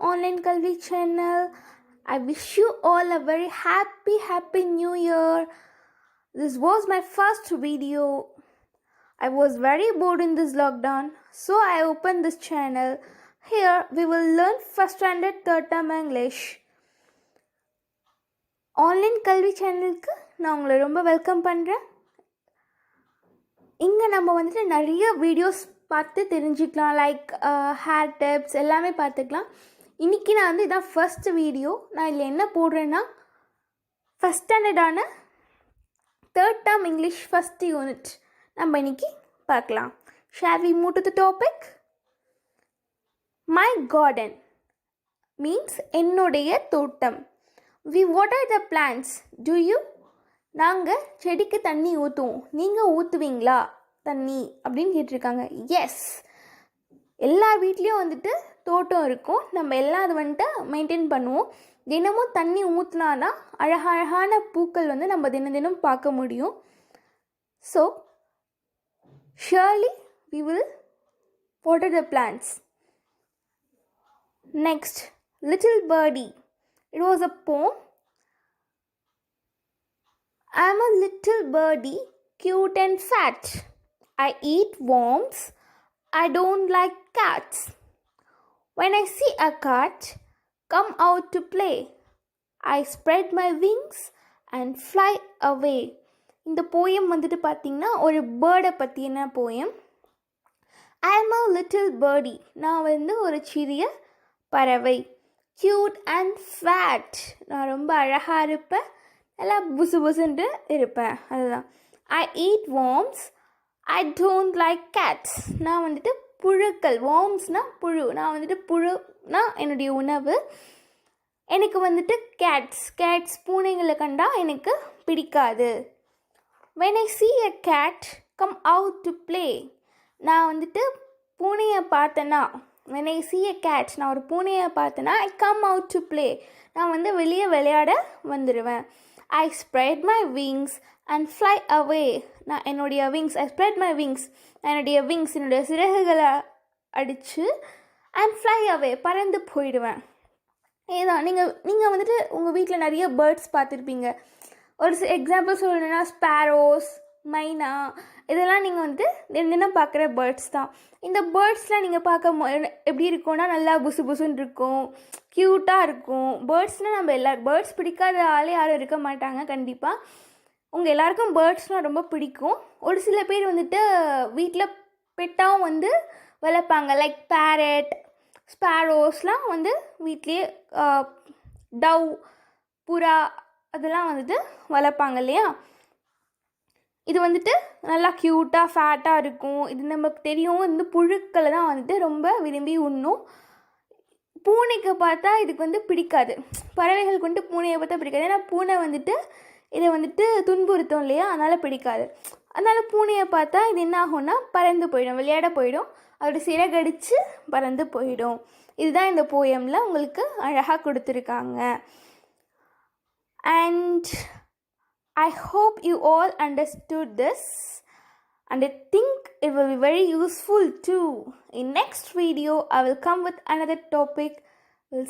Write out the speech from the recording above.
Online Kalvi channel. I wish you all a very happy, happy new year. This was my first video. I was very bored in this lockdown, so I opened this channel. Here we will learn first standard third term English. Online கல்வி சேனலுக்கு நான் உங்களை ரொம்ப welcome பண்ணுறேன் இங்கே நம்ம வந்துட்டு நிறைய வீடியோஸ் பார்த்து தெரிஞ்சுக்கலாம் லைக் ஹேர் டிப்ஸ் எல்லாமே பார்த்துக்கலாம் இன்றைக்கி நான் வந்து இதான் ஃபஸ்ட்டு வீடியோ நான் இதில் என்ன போடுறேன்னா first ஸ்டாண்டர்டான third term English first unit நம்ம இன்னைக்கு பார்க்கலாம். Share we move to the topic my garden means என்னுடைய தோட்டம். We water the plants to you நாங்கள் செடிக்கு தண்ணி ஊற்றுவோம் நீங்கள் ஊற்றுவீங்களா தண்ணி அப்படின்னு கேட்டிருக்காங்க. எஸ் எல்லா வீட்லேயும் வந்துட்டு தோட்டம் இருக்கும் நம்ம எல்லாம் அது வந்துட்டு மெயின்டைன் பண்ணுவோம் தினமும் தண்ணி ஊற்றினானா அழகழகான பூக்கள் வந்து நம்ம தினம் தினம் பார்க்க முடியும் so surely we will water the plants next little birdie it was a poem I am a little birdie cute and fat I eat worms I don't like cats When I see a cat, come out to play. I spread my wings and fly away. இந்த poem வந்துட்டு பார்த்தீங்கன்னா ஒரு பேர்டை பற்றின poem I am a little birdie நான் வந்து ஒரு சிறிய பறவை. க்யூட் அண்ட் ஃபேட் நான் ரொம்ப அழகாக இருப்பேன். நல்லா புசு புசுன்ட்டு இருப்பேன். அதுதான். I eat worms I don't like cats நான் வந்துட்டு புழுக்கள் வார்ம்ஸ்னால் புழு. நான் வந்துட்டு புழுனா என்னுடைய உணவு. எனக்கு வந்துட்டு கேட்ஸ் கேட்ஸ் பூனைகளை கண்டால் எனக்கு பிடிக்காது. When I see a cat come out to play நான் வந்துட்டு பூனையை பார்த்தேன்னா when I sea a cat நான் ஒரு பூனையை பார்த்தேன்னா I come out to play நான் வந்து வெளியே விளையாட வந்துடுவேன் I spread my wings and fly away நான் என்னுடைய wings I spread my wings என்னுடைய விங்ஸ் என்னுடைய சிறகுகளை அடித்து அண்ட் ஃப்ளை அவே பறந்து போயிடுவேன். ஏதான் நீங்கள் நீங்கள் வந்துட்டு உங்கள் வீட்டில் நிறைய பேர்ட்ஸ் பார்த்துருப்பீங்க. ஒரு எக்ஸாம்பிள் சொல்லணுன்னா ஸ்பேரோஸ் மைனா இதெல்லாம் நீங்கள் வந்து தினம் தினம் பார்க்குற பேர்ட்ஸ் தான். இந்த பேர்ட்ஸ்லாம் நீங்கள் பார்க்க எப்படி இருக்கும்னா நல்லா புசு புசுன்னு இருக்கும். க்யூட்டாக இருக்கும். பேர்ட்ஸ்னால் நம்ம எல்லா பேர்ட்ஸ் பிடிக்காத ஆளே யாரும் இருக்க மாட்டாங்க கண்டிப்பாக உங்கள் எல்லாருக்கும் பேர்ட்ஸ்னால் ரொம்ப பிடிக்கும். ஒரு சில பேர் வந்துட்டு வீட்டில் பெட்டாகவும் வந்து வளர்ப்பாங்க. லைக் பேரட் ஸ்பேரோஸ்லாம் வந்து வீட்லேயே டவ் புறா அதெல்லாம் வந்துட்டு வளர்ப்பாங்க இல்லையா? இது வந்துட்டு நல்லா க்யூட்டாக ஃபேட்டாக இருக்கும். இது நமக்கு தெரியும். இந்த புழுக்களை தான் வந்துட்டு ரொம்ப விரும்பி உண்ணும். பூனைக்கு பார்த்தா இதுக்கு வந்து பிடிக்காது. பறவைகள் வந்துட்டு பூனையை பார்த்தா பிடிக்காது. ஏன்னா பூனை வந்துட்டு இதை வந்துட்டு துன்புறுத்தும் இல்லையா? அதனால் பிடிக்காது. அதனால் பூனையை பார்த்தா இது என்ன ஆகும்னா பறந்து போயிடும் விளையாட போயிடும். அதோட சிறகடிச்சு பறந்து போயிடும். இதுதான் இந்த போயமில் உங்களுக்கு அழகாக கொடுத்துருக்காங்க. And I hope you all understood this and I think it will be very useful too. In next video, I will come with another topic. We'll